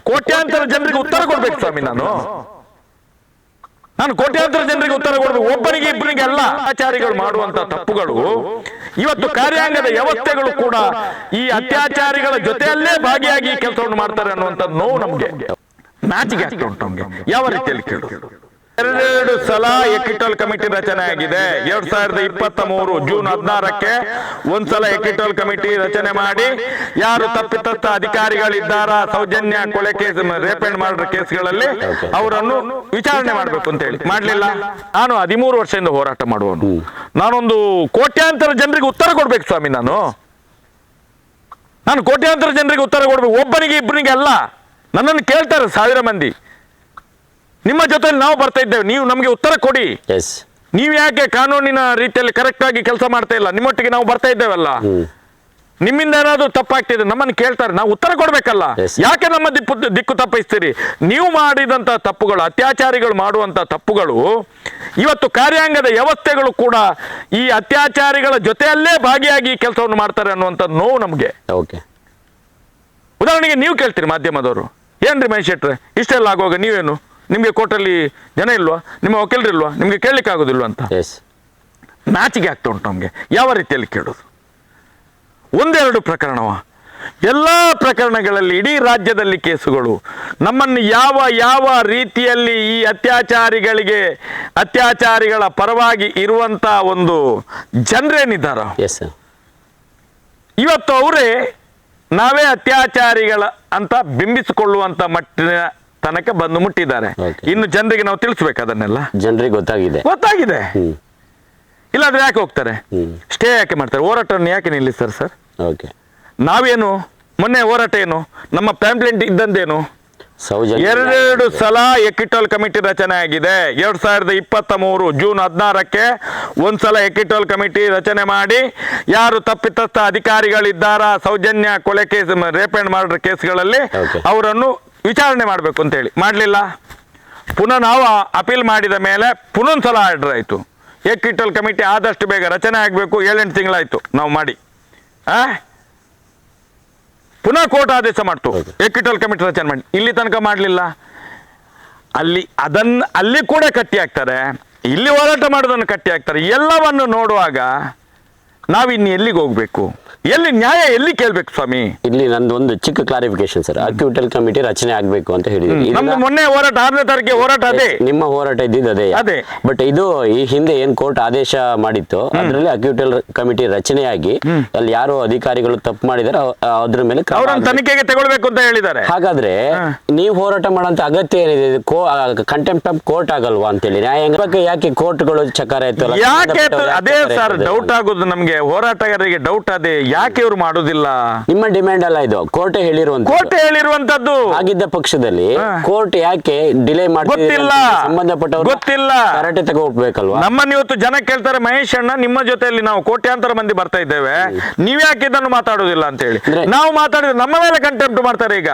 ಕೋಟ್ಯಾಂತರ ಜನರಿಗೆ ಉತ್ತರ ಕೊಡ್ಬೇಕು ಸ್ವಾಮಿ ನಾನು. ನಾನು. ಕೋಟ್ಯಾಂತರ ಜನರಿಗೆ ಉತ್ತರ ಕೊಡ್ಬೇಕು. ಒಬ್ಬರಿಗೆ ಇಬ್ಬರಿಗೆ ಎಲ್ಲ ಅತ್ಯಾಚಾರಿಗಳು ಮಾಡುವಂತ ತಪ್ಪುಗಳು. ಇವತ್ತು ಕಾರ್ಯಾಂಗದ ವ್ಯವಸ್ಥೆಗಳು ಕೂಡ ಈ ಅತ್ಯಾಚಾರಿಗಳ ಜೊತೆಯಲ್ಲೇ ಭಾಗಿಯಾಗಿ ಕೆಲಸವನ್ನು ಮಾಡ್ತಾರೆ ಅನ್ನುವಂಥ ನೋವು ನಮ್ಗೆ. ಮ್ಯಾಚ್ ಆಗ್ತಾ ಉಂಟು ನಮ್ಗೆ. ಯಾವ ರೀತಿಯಲ್ಲಿ ಕೇಳು. ಎರಡೆರಡು ಸಲ ಎಕ್ವಿಟೋಲ್ ಕಮಿಟಿ ರಚನೆ ಆಗಿದೆ. ಎರಡ್ ಸಾವಿರದ ಇಪ್ಪತ್ತ ಮೂರು ಜೂನ್ ಹದಿನಾರಕ್ಕೆ ಒಂದ್ಸಲ ಎಕ್ವಿಟೋಲ್ ಕಮಿಟಿ ರಚನೆ ಮಾಡಿ, ಯಾರು ತಪ್ಪಿತಸ್ಥ ಅಧಿಕಾರಿಗಳಿದ್ದಾರ, ಸೌಜನ್ಯ ಕೊಲೆ ಕೇಸ್ ರೇಪ್ ಅಂಡ್ ಮರ್ಡರ್ ಕೇಸ್ಗಳಲ್ಲಿ ಅವರನ್ನು ವಿಚಾರಣೆ ಮಾಡಬೇಕು ಅಂತ ಹೇಳಿ. ಮಾಡ್ಲಿಲ್ಲ. ನಾನು ಹದಿಮೂರು ವರ್ಷದಿಂದ ಹೋರಾಟ ಮಾಡುವನು ನಾನೊಂದು ಕೋಟ್ಯಾಂತರ ಜನರಿಗೆ ಉತ್ತರ ಕೊಡ್ಬೇಕು ಸ್ವಾಮಿ ನಾನು. ನಾನು ಕೋಟ್ಯಾಂತರ ಜನರಿಗೆ ಉತ್ತರ ಕೊಡ್ಬೇಕು. ಒಬ್ಬನಿಗೆ ಇಬ್ಬನಿಗೆ ಅಲ್ಲ. ನನ್ನನ್ನು ಕೇಳ್ತಾರೆ ಸಾವಿರ ಮಂದಿ. ನಿಮ್ಮ ಜೊತೆ ನಾವು ಬರ್ತಾ ಇದ್ದೇವೆ. ನೀವು ನಮಗೆ ಉತ್ತರ ಕೊಡಿ. ಎಸ್ ನೀವು ಯಾಕೆ ಕಾನೂನಿನ ರೀತಿಯಲ್ಲಿ ಕರೆಕ್ಟ್ ಆಗಿ ಕೆಲಸ ಮಾಡ್ತಾ ಇಲ್ಲ? ನಿಮ್ಮೊಟ್ಟಿಗೆ ನಾವು ಬರ್ತಾ ಇದ್ದೇವಲ್ಲ? ನಿಮ್ಮಿಂದ ಏನಾದ್ರು ತಪ್ಪಾಗ್ತಿದೆ ನಮ್ಮನ್ನು ಕೇಳ್ತಾರೆ. ನಾವು ಉತ್ತರ ಕೊಡ್ಬೇಕಲ್ಲ? ಯಾಕೆ ನಮ್ಮ ದಿಪ್ಪು ದಿಕ್ಕು ತಪ್ಪಿಸ್ತೀರಿ? ನೀವು ಮಾಡಿದಂತ ತಪ್ಪುಗಳು ಅತ್ಯಾಚಾರಿಗಳು ಮಾಡುವಂತ ತಪ್ಪುಗಳು ಇವತ್ತು ಕಾರ್ಯಾಂಗದ ವ್ಯವಸ್ಥೆಗಳು ಕೂಡ ಈ ಅತ್ಯಾಚಾರಿಗಳ ಜೊತೆಯಲ್ಲೇ ಭಾಗಿಯಾಗಿ ಈ ಕೆಲಸವನ್ನು ಮಾಡ್ತಾರೆ ಅನ್ನುವಂಥ ನೋವು ನಮಗೆ. ಓಕೆ ಉದಾಹರಣೆಗೆ ನೀವು ಕೇಳ್ತೀರಿ ಮಾಧ್ಯಮದವರು. ಏನ್ರಿ ಮಹೇಶ್ ಶೆಟ್ರೆ? ಇಷ್ಟೆಲ್ಲ ಆಗುವಾಗ ನೀವೇನು? ನಿಮಗೆ ಕೋರ್ಟಲ್ಲಿ ಜನ ಇಲ್ವಾ? ನಿಮ್ಮ ವಕೀಲರಿಲ್ವಾ ನಿಮಗೆ ಕೇಳಲಿಕ್ಕೆ ಆಗೋದಿಲ್ವಾ ಅಂತ? ಎಸ್ ನಾಚಿಕೆ ಆಗ್ತಾ ಉಂಟು ನಮಗೆ. ಯಾವ ರೀತಿಯಲ್ಲಿ ಕೇಳೋದು? ಒಂದೆರಡು ಪ್ರಕರಣವ. ಎಲ್ಲ ಪ್ರಕರಣಗಳಲ್ಲಿ ಇಡೀ ರಾಜ್ಯದಲ್ಲಿ ಕೇಸುಗಳು. ನಮ್ಮನ್ನು ಯಾವ ಯಾವ ರೀತಿಯಲ್ಲಿ ಈ ಅತ್ಯಾಚಾರಿಗಳಿಗೆ ಅತ್ಯಾಚಾರಿಗಳ ಪರವಾಗಿ ಇರುವಂತ ಒಂದು ಜನರೇನಿದ್ದಾರ ಇವತ್ತು ಅವರೇ ನಾವೇ ಅತ್ಯಾಚಾರಿಗಳ ಅಂತ ಬಿಂಬಿಸಿಕೊಳ್ಳುವಂತ ಮಟ್ಟಿನ ತನಕ ಬಂದು ಮುಟ್ಟಿದ್ದಾರೆ. ಇನ್ನು ಜನರಿಗೆ ನಾವು ತಿಳಿಸ್ಬೇಕು ಅದನ್ನೆಲ್ಲ. ಜನರಿಗೆ ಗೊತ್ತಾಗಿದೆ. ಗೊತ್ತಾಗಿದೆ. ಇಲ್ಲಾದ್ರೆ ಯಾಕೆ ಹೋಗ್ತಾರೆ? ಸ್ಟೇ ಯಾಕೆ ಮಾಡ್ತಾರೆ? ಹೋರಾಟವನ್ನು ಯಾಕೆ ನಿಲ್ಲಿಸ್ತಾರೆ ಸರ್? ಓಕೆ ನಾವೇನು? ಮೊನ್ನೆ ಹೋರಾಟ ಏನು? ನಮ್ಮ ಪ್ಯಾಂಪ್ಲೆಂಟ್ ಇದ್ದಂದೇನು? ಎರಡೆರಡು ಸಲ ಎಕ್ಕಿಟೋಲ್ ಕಮಿಟಿ ರಚನೆ ಆಗಿದೆ. ಎರಡ್ ಸಾವಿರದ ಇಪ್ಪತ್ತ ಮೂರು ಜೂನ್ ಹದಿನಾರಕ್ಕೆ ಒಂದ್ಸಲ ಎಕ್ಕಿಟೋಲ್ ಕಮಿಟಿ ರಚನೆ ಮಾಡಿ ಯಾರು ತಪ್ಪಿತಸ್ಥ ಅಧಿಕಾರಿಗಳಿದ್ದಾರಾ ಸೌಜನ್ಯ ಕೊಲೆ ಕೇಸ್ ರೇಪ್ ಅಂಡ್ ಮರ್ಡರ್ ಕೇಸ್ಗಳಲ್ಲಿ ಅವರನ್ನು ವಿಚಾರಣೆ ಮಾಡಬೇಕು ಅಂತೇಳಿ ಮಾಡಲಿಲ್ಲ? ಪುನಃ ನಾವು ಅಪೀಲ್ ಮಾಡಿದ ಮೇಲೆ ಪುನೊಂದು ಸಲ ಆರ್ಡರ್ ಆಯಿತು. ಎಕಿಟಲ್ ಕಮಿಟಿ ಆದಷ್ಟು ಬೇಗ ರಚನೆ ಆಗಬೇಕು, ಏಳೆಂಟು ತಿಂಗಳಾಯಿತು ನಾವು ಮಾಡಿ. ಆ? ಪುನಃ ಕೋರ್ಟ್ ಆದೇಶ ಮಾಡ್ತು. ಎಕ್ವಿಟಲ್ ಕಮಿಟಿ ರಚನೆ ಮಾಡಿ. ಇಲ್ಲಿ ತನಕ ಮಾಡಲಿಲ್ಲ. ಅಲ್ಲಿ ಅದನ್ನು, ಅಲ್ಲಿ ಕೂಡ ಕಟ್ಟಿ ಹಾಕ್ತಾರೆ. ಇಲ್ಲಿ ಹೋರಾಟ ಮಾಡೋದನ್ನು ಕಟ್ಟಿ ಆಗ್ತಾರೆ ಎಲ್ಲವನ್ನು ನೋಡುವಾಗ ನಾವಿನ್ನು ಎಲ್ಲಿಗೆ ಹೋಗ್ಬೇಕು? ಎಲ್ಲಿ ನ್ಯಾಯ ಎಲ್ಲಿ ಕೇಳ್ಬೇಕು ಸ್ವಾಮಿ? ಇಲ್ಲಿ ನಂದು ಒಂದು ಚಿಕ್ಕ ಕ್ಲಾರಿಫಿಕೇಶನ್ ಸರ್ ಅಕ್ಯೂಟಲ್ ಕಮಿಟಿ ರಚನೆ ಆಗ್ಬೇಕು ಅಂತ ಹೇಳಿದ್ರು. ನಮ್ದು ಮೊನ್ನೆ ಹೋರಾಟ ಆರನೇ ತಾರೀಕಿಗೆ ಹೋರಾಟ ಅದೇ. ನಿಮ್ಮ ಹೋರಾಟ ಇದ್ದಿದ್ದು ಅದೇ. ಅದೇ. ಬಟ್ ಇದು ಈ ಹಿಂದೆ ಏನ್ ಕೋರ್ಟ್ ಆದೇಶ ಮಾಡಿತ್ತು ಅದರಲ್ಲಿ ಅಕ್ಯೂಟಲ್ ಕಮಿಟಿ ರಚನೆಯಾಗಿ ಅಲ್ಲಿ ಯಾರು ಅಧಿಕಾರಿಗಳು ತಪ್ಪು ಮಾಡಿದಾರೆ ಅದ್ರ ಮೇಲೆ ತನಿಖೆಗೆ ತಗೊಳ್ಬೇಕು ಅಂತ ಹೇಳಿದ್ದಾರೆ. ಹಾಗಾದ್ರೆ ನೀವು ಹೋರಾಟ ಮಾಡುವಂತ ಅಗತ್ಯ ಏನಿದೆ? ಕಂಟೆಂಪ್ಟ್ ಆಫ್ ಕೋರ್ಟ್ ಆಗಲ್ವಾ ಅಂತೇಳಿ. ನ್ಯಾಯಾಂಗ ಬಗ್ಗೆ ಯಾಕೆ ಕೋರ್ಟ್ಗಳು ಚಕಾರ ಇತ್ತು ಯಾಕೆ ಅದೇ ಸರ್ ಡೌಟ್ ಆಗೋದು ನಮ್ಗೆ. ಹೋರಾಟಗಾರರಿಗೆ ಡೌಟ್ ಅದೇ ಯಾಕೆ ಇವ್ರು ಮಾಡೋದಿಲ್ಲ? ನಿಮ್ಮ ಡಿಮ್ಯಾಂಡ್ ಅಲ್ಲ ಇದು. ಕೋರ್ಟ್ ಹೇಳಿರುವಂತ ಕೋರ್ಟ್ ಹೇಳಿರುವಂತದ್ದು ಆಗಿದ್ದ ಪಕ್ಷದಲ್ಲಿ. ಕೋರ್ಟ್ ಯಾಕೆ ಡಿಲೇ ಗೊತ್ತಿಲ್ಲ. ಸಂಬಂಧಪಟ್ಟವರು ಗೊತ್ತಿಲ್ಲ. ಕರಾಟೆ ತಗೋಬೇಕಲ್ವಾ ನಮ್ಮನ್ನ ಇವತ್ತು ಜನ ಕೇಳ್ತಾರೆ ಮಹೇಶ್ ಅಣ್ಣ ನಿಮ್ಮ ಜೊತೆಯಲ್ಲಿ ನಾವು ಕೋಟ್ಯಾಂತರ ಮಂದಿ ಬರ್ತಾ ಇದ್ದೇವೆ. ನೀವ್ಯಾಕೆ ಇದನ್ನು ಮಾತಾಡೋದಿಲ್ಲ ಅಂತ ಹೇಳಿ ನಾವು ಮಾತಾಡಿದ್ರೆ ನಮ್ಮ ಮೇಲೆ ಕಂಟೆಂಪ್ಟ್ ಮಾಡ್ತಾರೆ ಈಗ.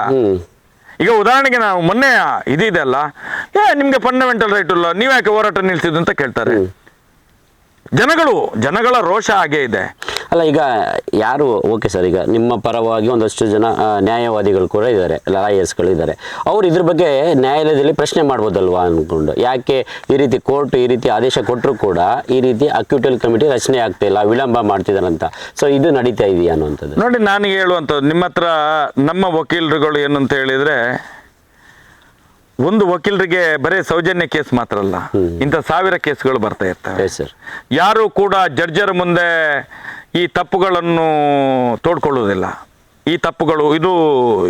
ಈಗ ಉದಾಹರಣೆಗೆ ನಾವು ಮೊನ್ನೆ ಇದಿದೆ ಅಲ್ಲ ಏ ನಿಮ್ಗೆ ಫಂಡಮೆಂಟಲ್ ರೈಟ್ ಇಲ್ಲ ನೀವ್ಯಾಕೆ ಹೋರಾಟ ನಿಲ್ಸಿದ್ದು ಅಂತ ಕೇಳ್ತಾರೆ. ಜನಗಳು ಜನಗಳ ರೋಷ ಹಾಗೆ ಇದೆ. ಅಲ್ಲ ಈಗ ಯಾರು ಓಕೆ ಸರ್ ಈಗ ನಿಮ್ಮ ಪರವಾಗಿ ಒಂದಷ್ಟು ಜನ ನ್ಯಾಯವಾದಿಗಳು ಕೂಡ ಇದ್ದಾರೆ ಲಾಯರ್ಸ್ಗಳು ಇದ್ದಾರೆ. ಅವ್ರು ಇದ್ರ ಬಗ್ಗೆ ನ್ಯಾಯಾಲಯದಲ್ಲಿ ಪ್ರಶ್ನೆ ಮಾಡ್ಬೋದಲ್ವಾ ಅಂದ್ಕೊಂಡು ಯಾಕೆ ಈ ರೀತಿ ಕೋರ್ಟ್ ಈ ರೀತಿ ಆದೇಶ ಕೊಟ್ಟರು ಕೂಡ ಈ ರೀತಿ ಅಕ್ಯೂಟಲ್ ಕಮಿಟಿ ರಚನೆ ಆಗ್ತಾ ಇಲ್ಲ ವಿಳಂಬ ಮಾಡ್ತಿದಾರಂತ. ಸೊ ಇದು ನಡೀತಾ ಇದೆಯಾ ಅನ್ನುವಂಥದ್ದು? ನೋಡಿ ನಾನು ಹೇಳುವಂಥದ್ದು ನಿಮ್ಮ ಹತ್ರ ನಮ್ಮ ವಕೀಲರುಗಳು ಏನು ಅಂತ ಹೇಳಿದ್ರೆ ಒಂದು ವಕೀಲರಿಗೆ ಬರೀ ಸೌಜನ್ಯ ಕೇಸ್ ಮಾತ್ರ ಅಲ್ಲ ಇಂಥ ಸಾವಿರ ಕೇಸ್ಗಳು ಬರ್ತಾ ಇರ್ತವೆ. ಸರ್ ಯಾರು ಕೂಡ ಜಡ್ಜರ ಮುಂದೆ ಈ ತಪ್ಪುಗಳನ್ನು ತೋಡ್ಕೊಳ್ಳುವುದಿಲ್ಲ. ಈ ತಪ್ಪುಗಳು ಇದು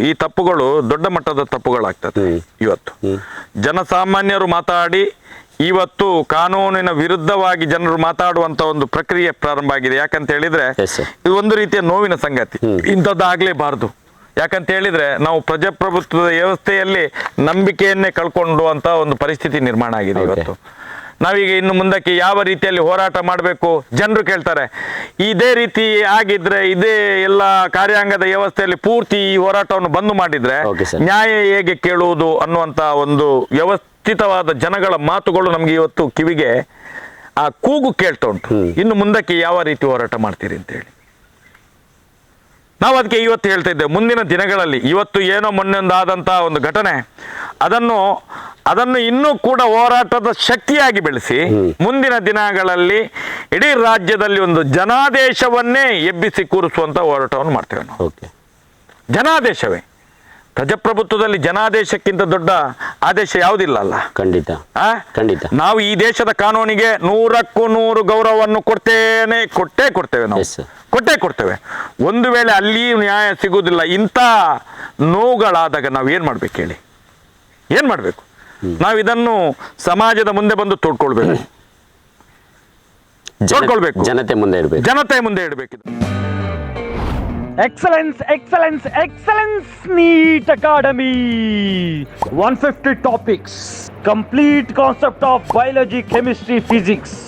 ಈ ತಪ್ಪುಗಳು ದೊಡ್ಡ ಮಟ್ಟದ ತಪ್ಪುಗಳಾಗ್ತದೆ ಇವತ್ತು. ಜನಸಾಮಾನ್ಯರು ಮಾತಾಡಿ ಇವತ್ತು ಕಾನೂನಿನ ವಿರುದ್ಧವಾಗಿ ಜನರು ಮಾತಾಡುವಂತ ಒಂದು ಪ್ರಕ್ರಿಯೆ ಪ್ರಾರಂಭ ಆಗಿದೆ. ಯಾಕಂತ ಹೇಳಿದ್ರೆ ಇದು ಒಂದು ರೀತಿಯ ನೋವಿನ ಸಂಗತಿ. ಇಂಥದ್ದು ಆಗ್ಲೇಬಾರ್ದು ಯಾಕಂತ ಹೇಳಿದ್ರೆ ನಾವು ಪ್ರಜಾಪ್ರಭುತ್ವದ ವ್ಯವಸ್ಥೆಯಲ್ಲಿ ನಂಬಿಕೆಯನ್ನೇ ಕಳ್ಕೊಂಡು ಅಂತ ಒಂದು ಪರಿಸ್ಥಿತಿ ನಿರ್ಮಾಣ ಆಗಿದೆ. ಇವತ್ತು. ನಾವೀಗ ಇನ್ನು ಮುಂದಕ್ಕೆ ಯಾವ ರೀತಿಯಲ್ಲಿ ಹೋರಾಟ ಮಾಡಬೇಕು? ಜನರು ಕೇಳ್ತಾರೆ. ಇದೇ ರೀತಿ ಆಗಿದ್ರೆ ಇದೇ ಎಲ್ಲ ಕಾರ್ಯಾಂಗದ ವ್ಯವಸ್ಥೆಯಲ್ಲಿ ಪೂರ್ತಿ ಈ ಹೋರಾಟವನ್ನು ಬಂದ್ ಮಾಡಿದ್ರೆ ನ್ಯಾಯ ಹೇಗೆ ಕೇಳುವುದು ಅನ್ನುವಂತ ಒಂದು ವ್ಯವಸ್ಥಿತವಾದ ಜನಗಳ ಮಾತುಗಳು ನಮ್ಗೆ ಇವತ್ತು ಕಿವಿಗೆ ಆ ಕೂಗು ಕೇಳ್ತಾ ಉಂಟು. ಇನ್ನು ಮುಂದಕ್ಕೆ ಯಾವ ರೀತಿ ಹೋರಾಟ ಮಾಡ್ತೀರಿ ಅಂತ ಹೇಳಿ ನಾವು ಅದಕ್ಕೆ ಇವತ್ತು ಹೇಳ್ತಾ ಇದ್ದೇವೆ ಮುಂದಿನ ದಿನಗಳಲ್ಲಿ ಇವತ್ತು ಏನೋ ಮೊನ್ನೆಂದು ಆದಂಥ ಒಂದು ಘಟನೆ ಅದನ್ನು ಅದನ್ನು ಇನ್ನೂ ಕೂಡ ಹೋರಾಟದ ಶಕ್ತಿಯಾಗಿ ಬೆಳೆಸಿ ಮುಂದಿನ ದಿನಗಳಲ್ಲಿ ಇಡೀ ರಾಜ್ಯದಲ್ಲಿ ಒಂದು ಜನಾದೇಶವನ್ನೇ ಎಬ್ಬಿಸಿ ಕೂರಿಸುವಂಥ ಹೋರಾಟವನ್ನು ಮಾಡ್ತೇವೆ ನಾವು. ಜನಾದೇಶವೇ. ಪ್ರಜಾಪ್ರಭುತ್ವದಲ್ಲಿ ಜನಾದೇಶಕ್ಕಿಂತ ದೊಡ್ಡ ಆದೇಶ ಯಾವುದಿಲ್ಲ ಅಲ್ಲ. ಖಂಡಿತ? ಖಂಡಿತ. ನಾವು ಈ ದೇಶದ ಕಾನೂನಿಗೆ ನೂರಕ್ಕೂ ನೂರು ಗೌರವವನ್ನು ಕೊಡ್ತೇನೆ ಕೊಟ್ಟೇ ಕೊಡ್ತೇವೆ ನಾವು. ಕೊಟ್ಟೇ ಕೊಡ್ತೇವೆ. ಒಂದು ವೇಳೆ ಅಲ್ಲಿ ನ್ಯಾಯ ಸಿಗುವುದಿಲ್ಲ ಇಂಥ ನೋವುಗಳಾದಾಗ ನಾವು ಏನು ಮಾಡ್ಬೇಕು ಹೇಳಿ? ಏನು ಮಾಡಬೇಕು? ನಾವು ಇದನ್ನು ಸಮಾಜದ ಮುಂದೆ ಬಂದು ತೋಡ್ಕೊಳ್ಬೇಕು. ತೋಡ್ಕೊಳ್ಬೇಕು. ಜನತೆ ಮುಂದೆ ಇಡಬೇಕು. ಜನತೆ ಮುಂದೆ ಇಡಬೇಕು Excellence, excellence, excellence, NEET Academy. 150 topics, complete concept of biology, chemistry, physics.